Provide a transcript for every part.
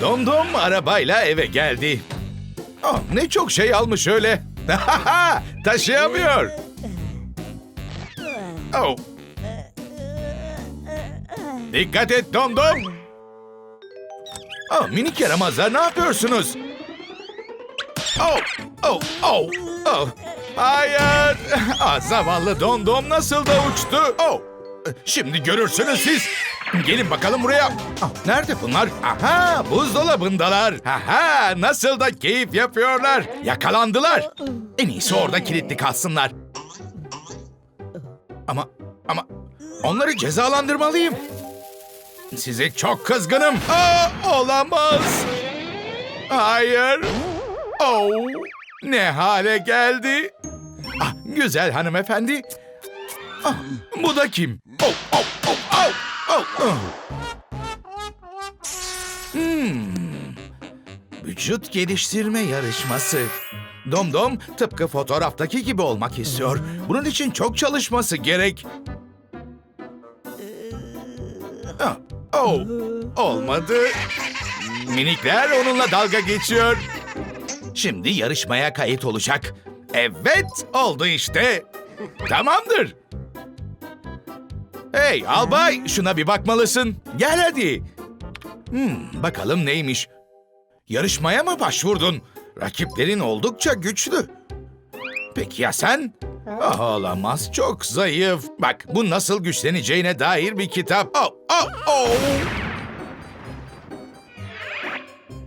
Domdom arabayla eve geldi. Oh, ne çok şey almış öyle. Taşıyamıyor. Oh. Dikkat et Domdom. Oh, minik yaramazlar ne yapıyorsunuz? Oh, oh, oh, oh. Hayır. Ah, zavallı Domdom nasıl da uçtu. Oh. Şimdi görürsünüz siz. Gelin bakalım buraya. Ah, nerede bunlar? Aha buzdolabındalar. Aha nasıl da keyif yapıyorlar. Yakalandılar. En iyisi orada kilitli kalsınlar. Ama ama onları cezalandırmalıyım. Size çok kızgınım. Aa, olamaz. Hayır. Oh, ne hale geldi? Ah, güzel hanımefendi. Ah, bu da kim? Oh, oh, oh, oh, oh. Hmm. Vücut geliştirme yarışması. Domdom tıpkı fotoğraftaki gibi olmak istiyor. Bunun için çok çalışması gerek. Ah, oh, olmadı. Minikler onunla dalga geçiyor. Şimdi yarışmaya kayıt olacak. Evet, oldu işte. Tamamdır. Hey albay, şuna bir bakmalısın. Gel hadi. Hmm, bakalım neymiş. Yarışmaya mı başvurdun? Rakiplerin oldukça güçlü. Peki ya sen? Ah, olamaz, çok zayıf. Bak, bu nasıl güçleneceğine dair bir kitap. Oh, oh, oh.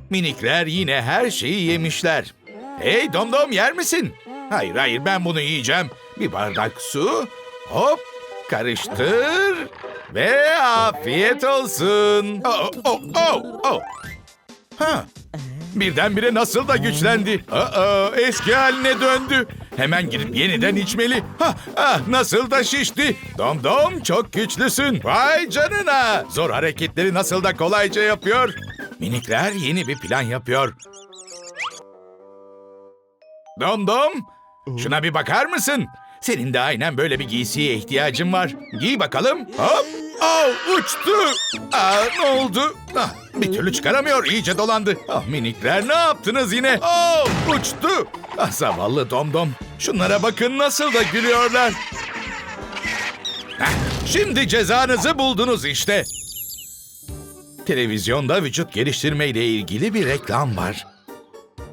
Minikler yine her şeyi yemişler. Hey domdom yer misin? Hayır hayır ben bunu yiyeceğim. Bir bardak su. Hop karıştır. Ve afiyet olsun. Oh, oh, oh, oh. Ha. Birdenbire nasıl da güçlendi. Aa, eski haline döndü. Hemen gidip yeniden içmeli. Ha, ah, nasıl da şişti. Dom dom çok güçlüsün. Vay canına. Zor hareketleri nasıl da kolayca yapıyor. Minikler yeni bir plan yapıyor. Dom dom. Şuna bir bakar mısın? Senin de aynen böyle bir giysiye ihtiyacın var. Giy bakalım. Hop. Oh, uçtu. Aa, ne oldu? Ah, bir türlü çıkaramıyor. iyice dolandı. Ah minikler ne yaptınız yine? Oh, uçtu. Ah, zavallı domdom. Şunlara bakın nasıl da gülüyorlar. Heh, şimdi cezanızı buldunuz işte. Televizyonda vücut geliştirme ile ilgili bir reklam var.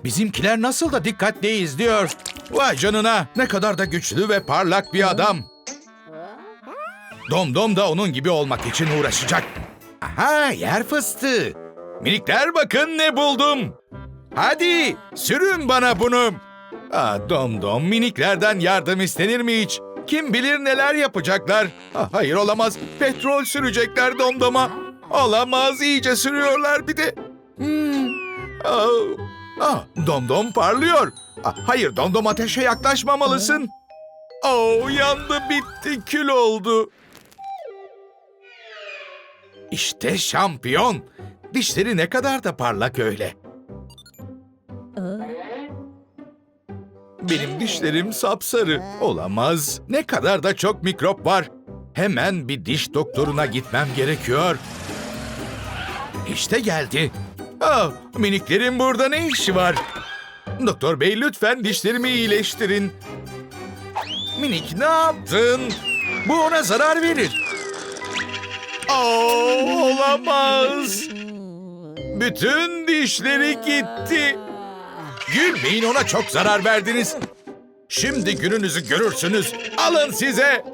Bizimkiler nasıl da dikkatli izliyor. Vay canına ne kadar da güçlü ve parlak bir adam. Domdom da onun gibi olmak için uğraşacak. Aha yer fıstığı. Minikler bakın ne buldum. Hadi sürün bana bunu. Aa, Domdom miniklerden yardım istenir mi hiç? Kim bilir neler yapacaklar. Ah, hayır olamaz. Petrol sürecekler Domdom'a. Olamaz iyice sürüyorlar bir de. Hmm. Oh. Ah, Domdom parlıyor. Ah, hayır Domdom ateşe yaklaşmamalısın. Oh yandı bitti kül oldu. İşte şampiyon. Dişleri ne kadar da parlak öyle. Benim dişlerim sapsarı. Olamaz. Ne kadar da çok mikrop var. Hemen bir diş doktoruna gitmem gerekiyor. İşte geldi. Ah, miniklerin burada ne işi var? Doktor bey lütfen dişlerimi iyileştirin. Minik ne yaptın? Bu ona zarar verir. Oh, olamaz. Bütün dişleri gitti. Gülmeyin ona çok zarar verdiniz. Şimdi gününüzü görürsünüz. Alın size.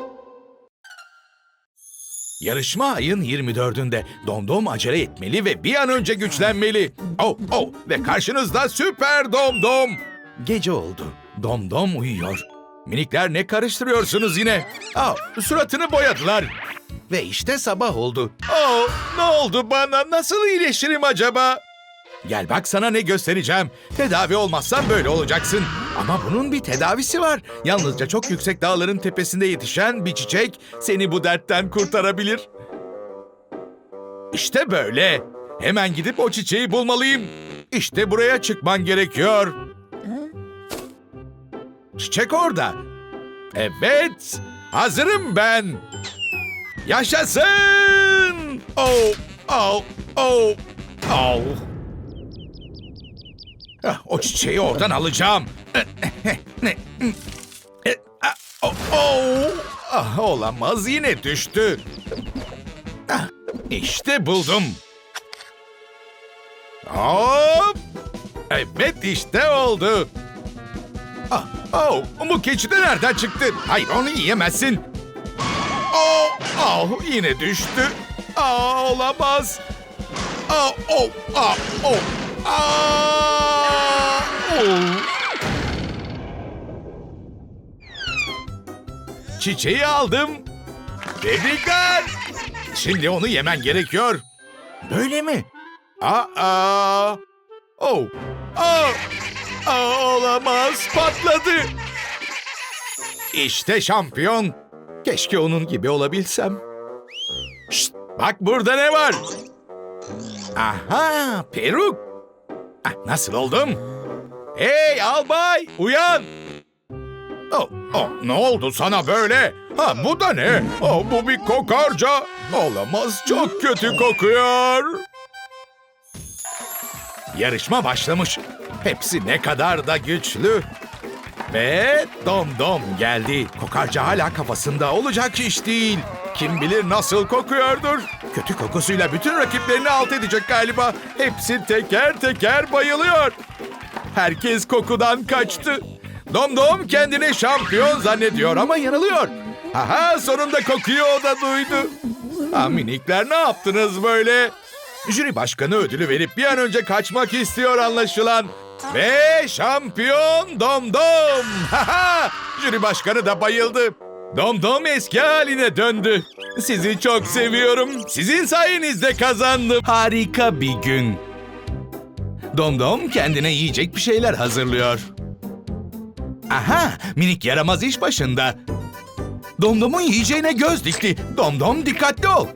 Yarışma ayın 24'ünde. Domdom acele etmeli ve bir an önce güçlenmeli. Oh oh ve karşınızda süper Domdom. Gece oldu. Domdom uyuyor. Minikler ne karıştırıyorsunuz yine? Oh, suratını boyadılar. Ve işte sabah oldu. Oh, ne oldu bana? Nasıl iyileşirim acaba? Gel bak sana ne göstereceğim. Tedavi olmazsan böyle olacaksın. Ama bunun bir tedavisi var. Yalnızca çok yüksek dağların tepesinde yetişen bir çiçek seni bu dertten kurtarabilir. İşte böyle. Hemen gidip o çiçeği bulmalıyım. İşte buraya çıkman gerekiyor. Çiçek orada. Evet. Hazırım ben. Yaşasın! Oh, oh, oh, oh. Ah, O çiçeği oradan alacağım. Ne? Oh. Ah, olamaz yine düştü. Ah, İşte buldum. Hop. Evet işte oldu. Ah, oh, bu keçi de nereden çıktı? Hayır onu yiyemezsin. Oh, oh, yine düştü. Ah, olamaz. Ah, oh, ah, oh, Çiçeği aldım. Tebrikler. Şimdi onu yemen gerekiyor. Böyle mi? Aa. Oh. Aa. Aa, olamaz. Patladı. İşte şampiyon. Keşke onun gibi olabilsem. Şşt, bak burada ne var? Aha, peruk. Ah, nasıl oldum? Hey albay, uyan. Oh, oh, ne oldu sana böyle? Ha bu da ne? Oh, bu bir kokarca. Olamaz, çok kötü kokuyor. Yarışma başlamış. Hepsi ne kadar da güçlü. Ve Dom Dom geldi. Kokarca hala kafasında olacak iş değil. Kim bilir nasıl kokuyordur. Kötü kokusuyla bütün rakiplerini alt edecek galiba. Hepsi teker teker bayılıyor. Herkes kokudan kaçtı. Dom Dom kendini şampiyon zannediyor ama yanılıyor. Aha sonunda kokuyu o da duydu. Ha minikler ne yaptınız böyle? Jüri başkanı ödülü verip bir an önce kaçmak istiyor anlaşılan. Ve şampiyon Dom Dom. Haha! Jüri başkanı da bayıldı. Dom Dom eski haline döndü. Sizi çok seviyorum. Sizin sayenizde kazandım. Harika bir gün. Dom Dom kendine yiyecek bir şeyler hazırlıyor. Aha, minik yaramaz iş başında. Domdom'un yiyeceğine göz dikti. Domdom dikkatli ol.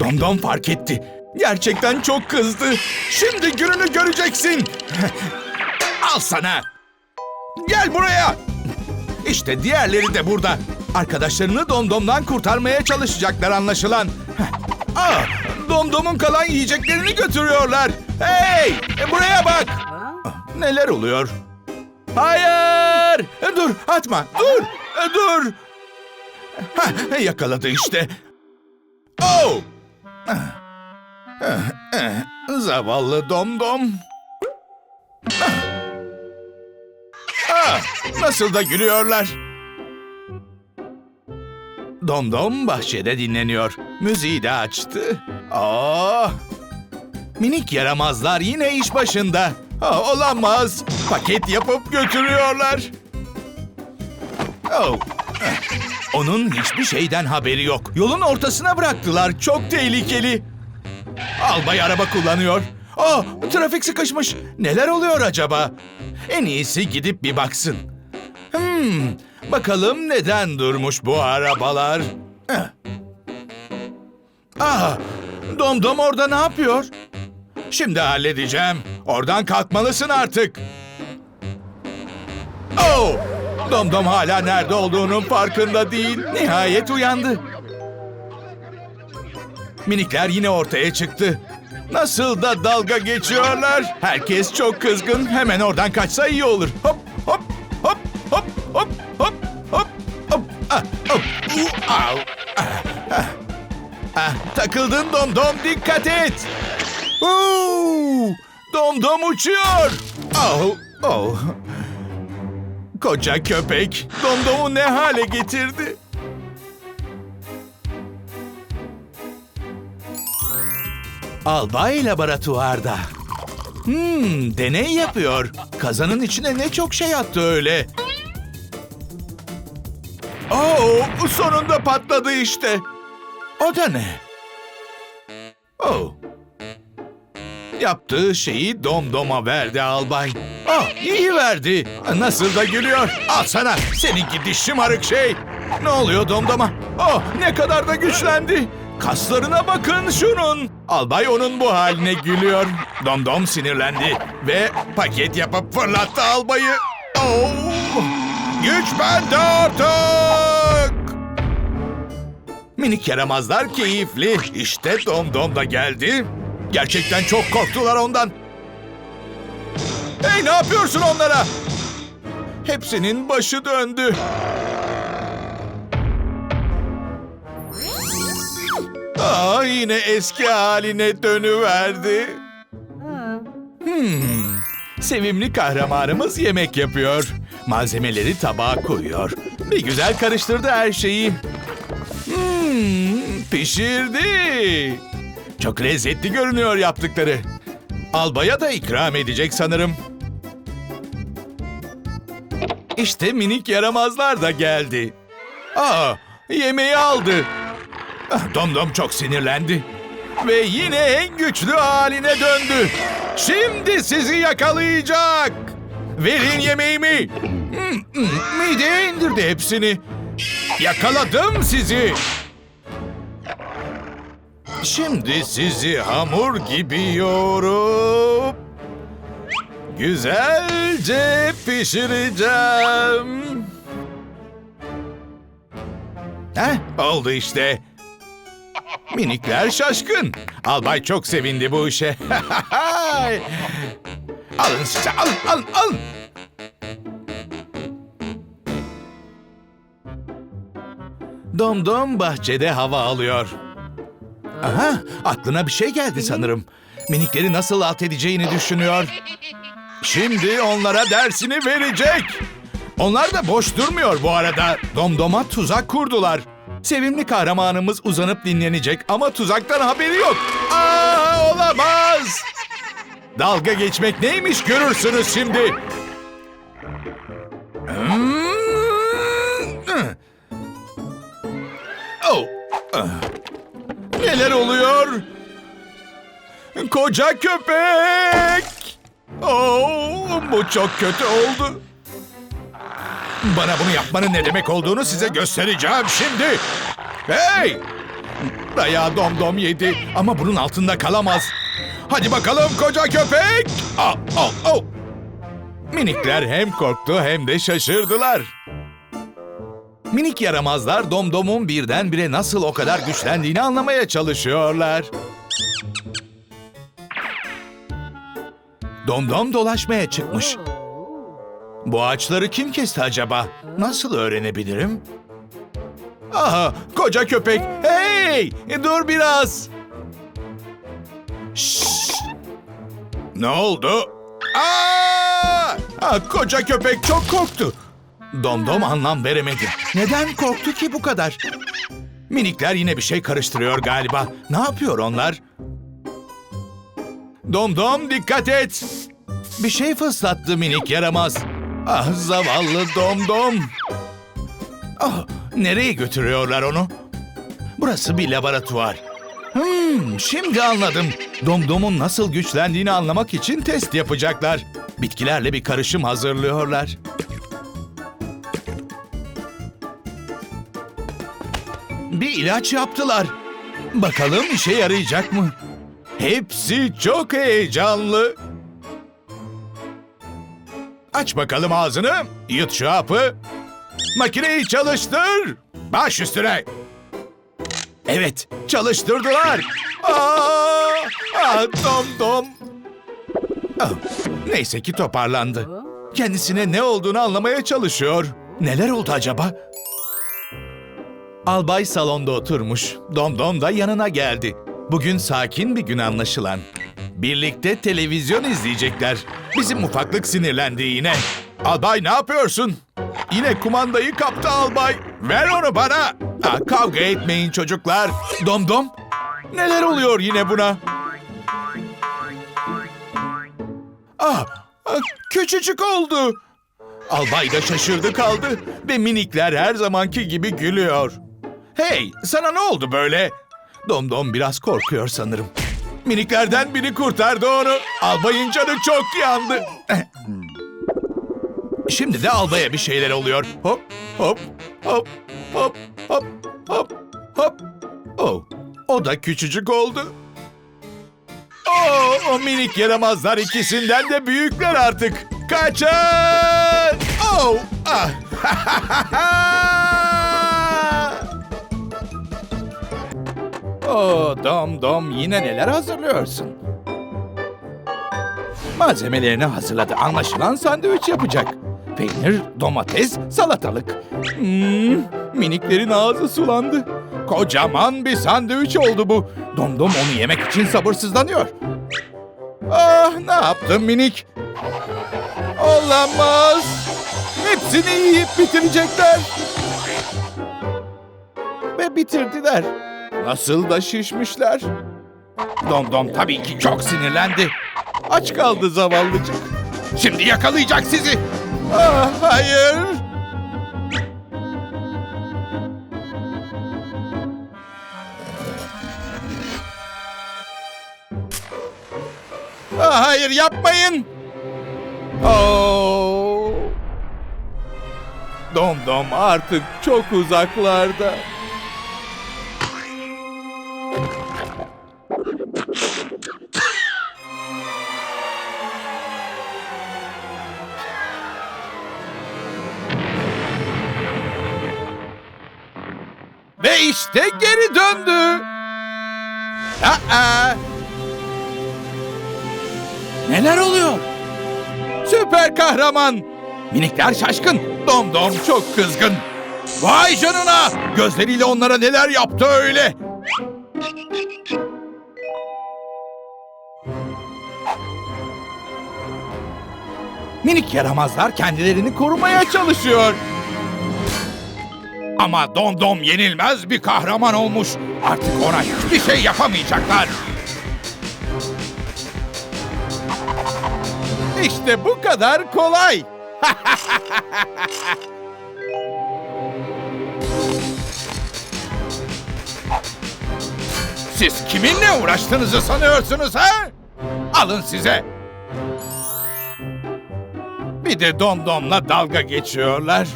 Domdom fark etti. Gerçekten çok kızdı. Şimdi gününü göreceksin. Al sana. Gel buraya. İşte diğerleri de burada. Arkadaşlarını Domdom'dan kurtarmaya çalışacaklar anlaşılan. Aa, Domdom'un kalan yiyeceklerini götürüyorlar. Hey, e, buraya bak. Neler oluyor? Hayır! E, Dur, atma. Dur, e, dur. Hah, yakaladı işte. Oh! Zavallı domdom. Ah. Nasıl da gülüyorlar. Domdom bahçede dinleniyor. Müziği de açtı. Aa! Minik yaramazlar yine iş başında. Ha, olamaz. Paket yapıp götürüyorlar. Oh. Onun hiçbir şeyden haberi yok. Yolun ortasına bıraktılar. Çok tehlikeli. Albay araba kullanıyor. Oh, trafik sıkışmış. Neler oluyor acaba? En iyisi gidip bir baksın. Hmm, bakalım neden durmuş bu arabalar? Eh. Ah, Domdom orada ne yapıyor? Şimdi halledeceğim. Oradan kalkmalısın artık. Oh! Domdom hala nerede olduğunun farkında değil. Nihayet uyandı. Minikler yine ortaya çıktı. Nasıl da dalga geçiyorlar. Herkes çok kızgın. Hemen oradan kaçsa iyi olur. Hop hop hop hop hop hop hop hop ah, hop uh, ah, ah. Ah, takıldın Domdom dikkat et. Oo! Domdom uçuyor. Oh, oh. Koca köpek Domdom'u ne hale getirdi? Albay laboratuvarda. Hmm, deney yapıyor. Kazanın içine ne çok şey attı öyle. Oo, sonunda patladı işte. O da ne? Oh. Yaptığı şeyi domdoma verdi albay. Ah iyi verdi. Nasıl da gülüyor. Al sana senin gidi şımarık şey. Ne oluyor domdoma? Oh ne kadar da güçlendi. Kaslarına bakın şunun. Albay onun bu haline gülüyor. Domdom sinirlendi ve paket yapıp fırlattı albayı. Oh, güç bende artık. Minik yaramazlar keyifli. İşte Domdom da geldi. Gerçekten çok korktular ondan. Hey ne yapıyorsun onlara? Hepsinin başı döndü. Aa, yine eski haline dönüverdi. Hmm, sevimli kahramanımız yemek yapıyor. Malzemeleri tabağa koyuyor. Bir güzel karıştırdı her şeyi. Hmm, pişirdi. Çok lezzetli görünüyor yaptıkları. Albaya da ikram edecek sanırım. İşte minik yaramazlar da geldi. Aa, yemeği aldı. Domdom çok sinirlendi. Ve yine en güçlü haline döndü. Şimdi sizi yakalayacak. Verin yemeğimi. Mideye indirdi hepsini. Yakaladım sizi. Şimdi sizi hamur gibi yoğurup güzelce pişireceğim. Heh, oldu işte. Minikler şaşkın. Albay çok sevindi bu işe. alın size, alın, alın, alın. Domdom bahçede hava alıyor. Aha, aklına bir şey geldi sanırım. Minikleri nasıl alt edeceğini düşünüyor. Şimdi onlara dersini verecek. Onlar da boş durmuyor bu arada. Domdoma tuzak kurdular. Sevimli kahramanımız uzanıp dinlenecek ama tuzaktan haberi yok. Aa, olamaz. Dalga geçmek neymiş görürsünüz şimdi. Hmm. Oh. Neler oluyor? Koca köpek! Oh, bu çok kötü oldu. Bana bunu yapmanın ne demek olduğunu size göstereceğim şimdi. Hey! Dayağı domdom yedi ama bunun altında kalamaz. Hadi bakalım koca köpek! Oh, oh, oh. Minikler hem korktu hem de şaşırdılar. Minik yaramazlar Domdom'un birdenbire nasıl o kadar güçlendiğini anlamaya çalışıyorlar. Domdom dolaşmaya çıkmış. Bu ağaçları kim kesti acaba? Nasıl öğrenebilirim? Aha, koca köpek. Hey, dur biraz. Şşş. Ne oldu? Aa! Ah, koca köpek çok korktu. Domdom anlam veremedi. Neden korktu ki bu kadar? Minikler yine bir şey karıştırıyor galiba. Ne yapıyor onlar? Domdom dikkat et. Bir şey fıslattı minik yaramaz. Ah zavallı Domdom. Ah nereye götürüyorlar onu? Burası bir laboratuvar. Hmm, şimdi anladım. Domdom'un nasıl güçlendiğini anlamak için test yapacaklar. Bitkilerle bir karışım hazırlıyorlar. Bir ilaç yaptılar. Bakalım işe yarayacak mı? Hepsi çok heyecanlı. Aç bakalım ağzını. Yut şu hapı. Makineyi çalıştır. Baş üstüne. Evet, çalıştırdılar. Aa, ah, dom dom. Ah, neyse ki toparlandı. Kendisine ne olduğunu anlamaya çalışıyor. Neler oldu acaba? Albay salonda oturmuş. Domdom da yanına geldi. Bugün sakin bir gün anlaşılan. Birlikte televizyon izleyecekler. Bizim ufaklık sinirlendi yine. Albay ne yapıyorsun? Yine kumandayı kaptı albay. Ver onu bana. Aa, kavga etmeyin çocuklar. Domdom. Neler oluyor yine buna? Ah, ah, küçücük oldu. Albay da şaşırdı kaldı ve minikler her zamanki gibi gülüyor. Hey, sana ne oldu böyle? Domdom biraz korkuyor sanırım. Miniklerden biri kurtardı onu. Albayın canı çok yandı. Şimdi de albaya bir şeyler oluyor. Hop, hop, hop, hop, hop, hop, hop. Oh, o da küçücük oldu. Oh, o minik yaramazlar ikisinden de büyükler artık. Kaçın! Oh, ah. oh, Dom Dom yine neler hazırlıyorsun? Malzemelerini hazırladı. Anlaşılan sandviç yapacak. Peynir, domates, salatalık. Hmm, miniklerin ağzı sulandı. Kocaman bir sandviç oldu bu. Domdom onu yemek için sabırsızlanıyor. Ah ne yaptın minik? Olamaz. Hepsini yiyip bitirecekler. Ve bitirdiler. Nasıl da şişmişler. Domdom tabii ki çok sinirlendi. Aç kaldı zavallıcık. Şimdi yakalayacak sizi. Ah hayır. Ah, hayır yapmayın. Oh. Domdom artık çok uzaklarda. İşte geri döndü. Aa! Neler oluyor? Süper kahraman. Minikler şaşkın. Domdom çok kızgın. Vay canına! Gözleriyle onlara neler yaptı öyle? Minik yaramazlar kendilerini korumaya çalışıyor. Ama Domdom yenilmez bir kahraman olmuş. Artık ona hiçbir şey yapamayacaklar. İşte bu kadar kolay. Siz kiminle uğraştığınızı sanıyorsunuz ha? Alın size. Bir de domdomla dalga geçiyorlar.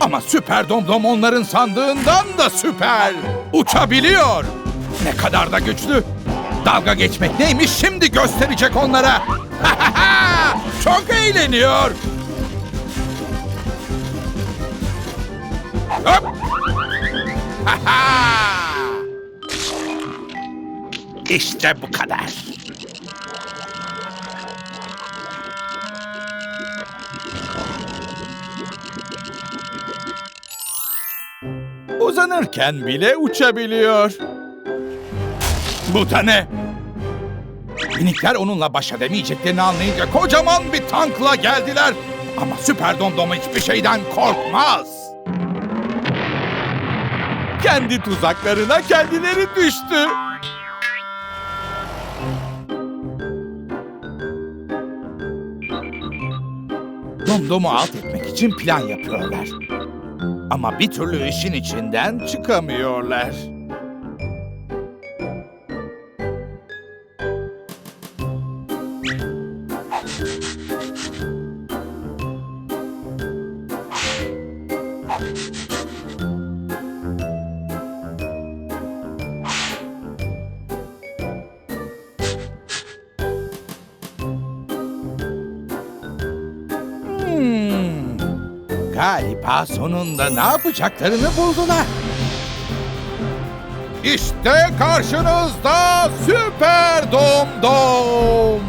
Ama süper domdom onların sandığından da süper. Uçabiliyor. Ne kadar da güçlü. Dalga geçmek neymiş şimdi gösterecek onlara. Çok eğleniyor. Hop. işte bu kadar. Uzanırken bile uçabiliyor. Bu da ne? Minikler onunla baş edemeyeceklerini anlayınca kocaman bir tankla geldiler. Ama Süper Domdom hiçbir şeyden korkmaz. Kendi tuzaklarına kendileri düştü. Domdom'u alt etmek için plan yapıyorlar. Ama bir türlü işin içinden çıkamıyorlar. Galiba sonunda ne yapacaklarını buldular. İşte karşınızda Süper Domdom.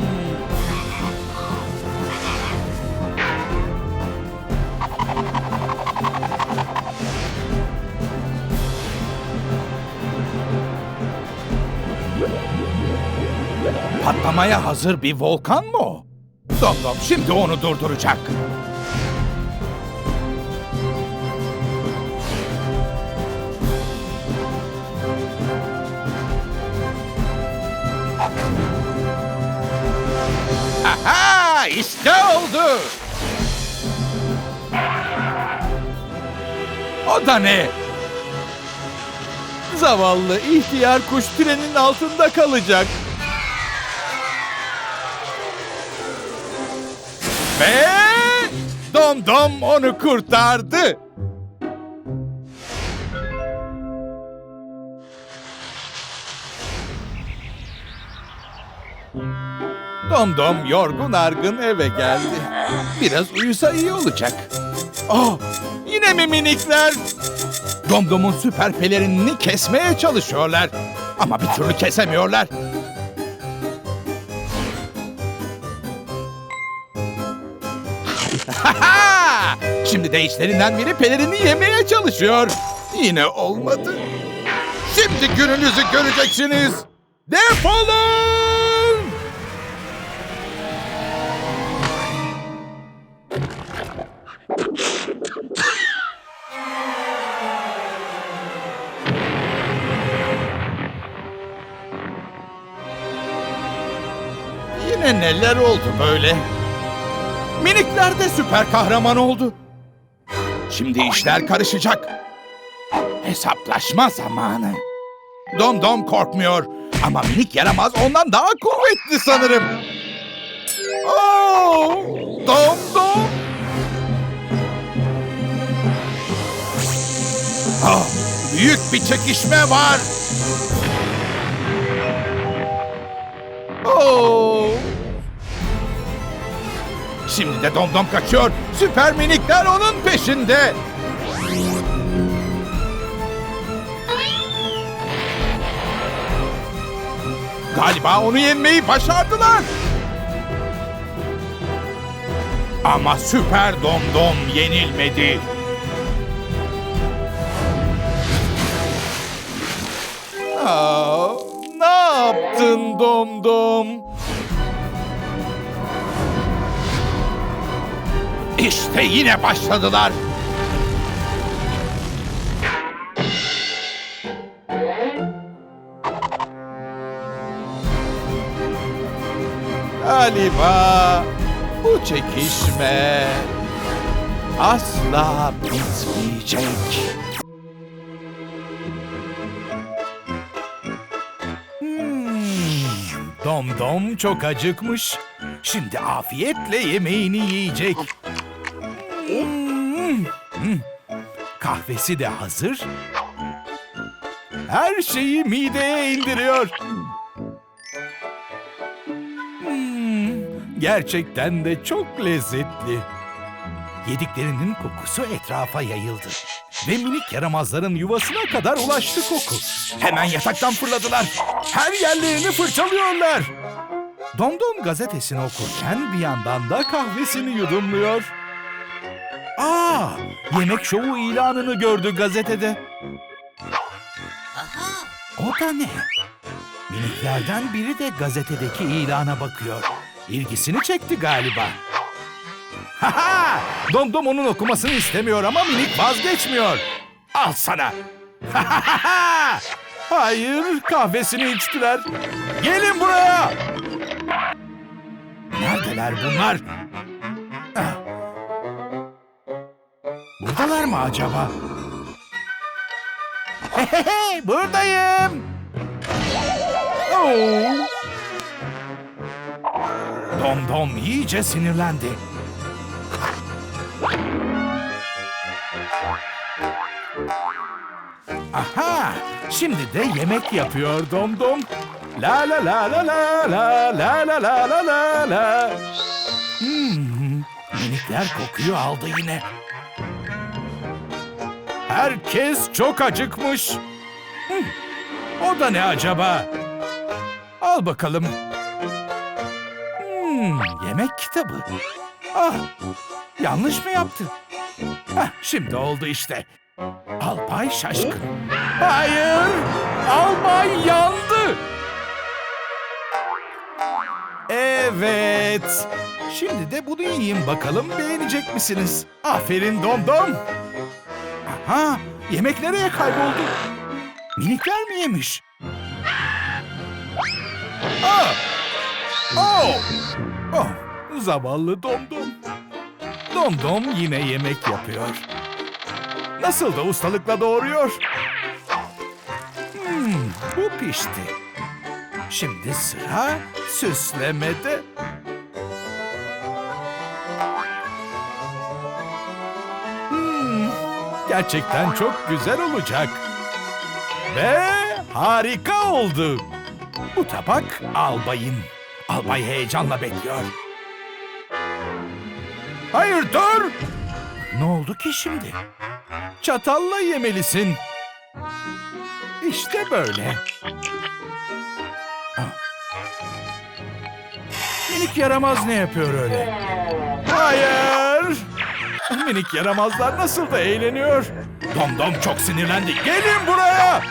Patlamaya hazır bir volkan mı o? Domdom şimdi onu durduracak. İşte oldu. O da ne? Zavallı ihtiyar kuş trenin altında kalacak. Ve Dom Dom onu kurtardı. Dom Dom yorgun argın eve geldi. Biraz uyusa iyi olacak. Oh, yine mi minikler? Domdom'un süper pelerinini kesmeye çalışıyorlar. Ama bir türlü kesemiyorlar. Şimdi de içlerinden biri pelerini yemeye çalışıyor. Yine olmadı. Şimdi gününüzü göreceksiniz. Defolun! Yine neler oldu böyle? Minikler de süper kahraman oldu. Şimdi işler karışacak. Hesaplaşma zamanı. Dom Dom korkmuyor ama minik yaramaz ondan daha kuvvetli sanırım. Oo, Dom Dom. Ah, büyük bir çekişme var. Oo. Şimdi de Dom Dom kaçıyor. Süper minikler onun peşinde. Galiba onu yenmeyi başardılar. Ama Süper Dom Dom yenilmedi. Aa, ne yaptın Dom İşte yine başladılar. Galiba bu çekişme asla bitmeyecek. Hmm, Dom Dom çok acıkmış. Şimdi afiyetle yemeğini yiyecek. Kahvesi de hazır. Her şeyi mideye indiriyor. Hmm, gerçekten de çok lezzetli. Yediklerinin kokusu etrafa yayıldı. Ve minik yaramazların yuvasına kadar ulaştı koku. Hemen yataktan fırladılar. Her yerlerini fırçalıyorlar. Domdom gazetesini okurken bir yandan da kahvesini yudumluyor. Aa, yemek şovu ilanını gördü gazetede. O da ne? Miniklerden biri de gazetedeki ilana bakıyor. İlgisini çekti galiba. Haha! Domdom onun okumasını istemiyor ama minik vazgeçmiyor. Al sana. Hayır, kahvesini içtiler. Gelin buraya. Neredeler bunlar? Buradalar mı acaba? Hehehe, buradayım. Oo. Dom Dom iyice sinirlendi. Aha! Şimdi de yemek yapıyor Dom Dom. La la la la la la la la la la la la. Hmm, minikler kokuyu aldı yine. Herkes çok acıkmış. Hmm, o da ne acaba? Al bakalım. Hmm, yemek kitabı. Ah, yanlış mı yaptı? Hah, şimdi oldu işte. Albay şaşkın. Hayır! Albay yandı! Evet. Şimdi de bunu yiyeyim bakalım beğenecek misiniz? Aferin Dom Aha, yemek nereye kayboldu? Minikler mi yemiş? Aa! Oh! Oh, zavallı Dom Dom. Dom Dom yine yemek yapıyor. Nasıl da ustalıkla doğuruyor. Hmm, bu pişti. Şimdi sıra süslemede. Gerçekten çok güzel olacak. Ve harika oldu. Bu tabak albayın. Albay heyecanla bekliyor. Hayır dur! Ne oldu ki şimdi? Çatalla yemelisin. İşte böyle. Ah. Minik yaramaz ne yapıyor öyle? Hayır! Minik yaramazlar nasıl da eğleniyor. Domdom çok sinirlendi. Gelin buraya!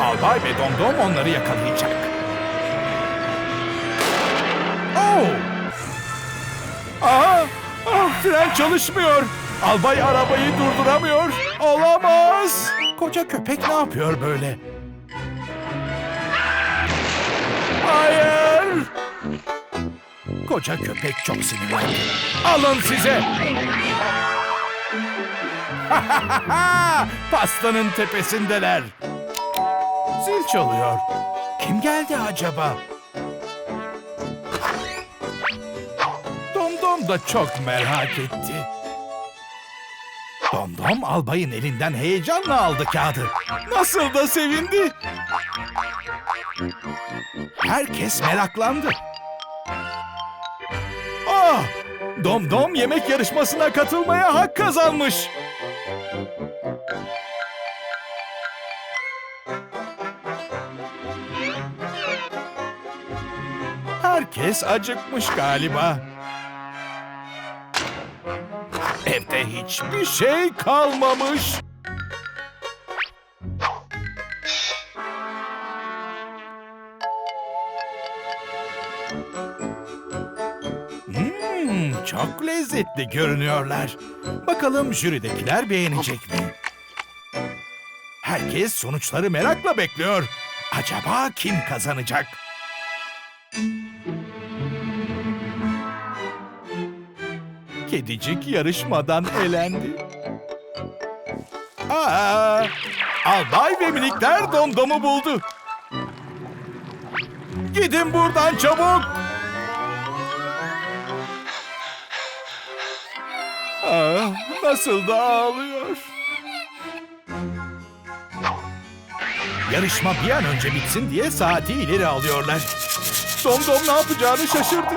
Albay ve Domdom onları yakalayacak. Oh! Aha! Ah, fren çalışmıyor. Albay arabayı durduramıyor. Olamaz. Koca köpek ne yapıyor böyle? Hayır! Koca köpek çok sinirlendi. Alın size! Pastanın tepesindeler. Zil çalıyor. Kim geldi acaba? Domdom da çok merak etti. Domdom albayın elinden heyecanla aldı kağıdı. Nasıl da sevindi. Herkes meraklandı. Ah! Domdom yemek yarışmasına katılmaya hak kazanmış. Herkes acıkmış galiba. Evde hiçbir şey kalmamış. Lezzetli görünüyorlar. Bakalım jüridekiler beğenecek mi? Herkes sonuçları merakla bekliyor. Acaba kim kazanacak? Kedicik yarışmadan elendi. Aa, albay ve minikler domdomu buldu. Gidin buradan çabuk. Nasıl da ağlıyor. Yarışma bir an önce bitsin diye saati ileri alıyorlar. Domdom ne yapacağını şaşırdı.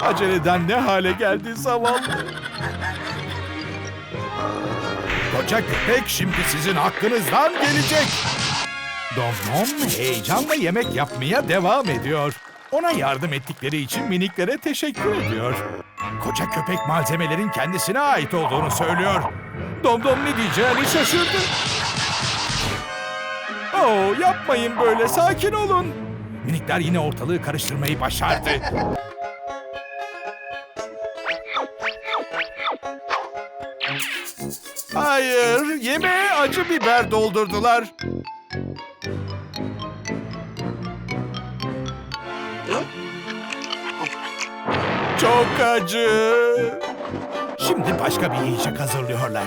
Aceleden ne hale geldi zavallı. Koca köpek şimdi sizin hakkınızdan gelecek. Domdom heyecanla yemek yapmaya devam ediyor. Ona yardım ettikleri için miniklere teşekkür ediyor. Koca köpek malzemelerin kendisine ait olduğunu söylüyor. Domdom ne diyeceğini şaşırdı. Oo, yapmayın böyle, sakin olun. Minikler yine ortalığı karıştırmayı başardı. Hayır, yemeğe acı biber doldurdular. Çok acı. Şimdi başka bir yiyecek hazırlıyorlar.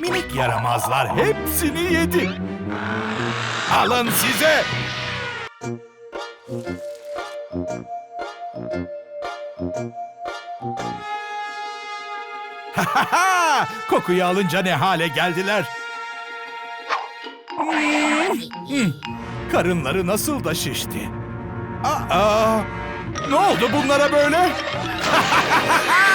Minik yaramazlar hepsini yedi. Alın size. Kokuyu alınca ne hale geldiler. Karınları nasıl da şişti. Aa, ne oldu bunlara böyle?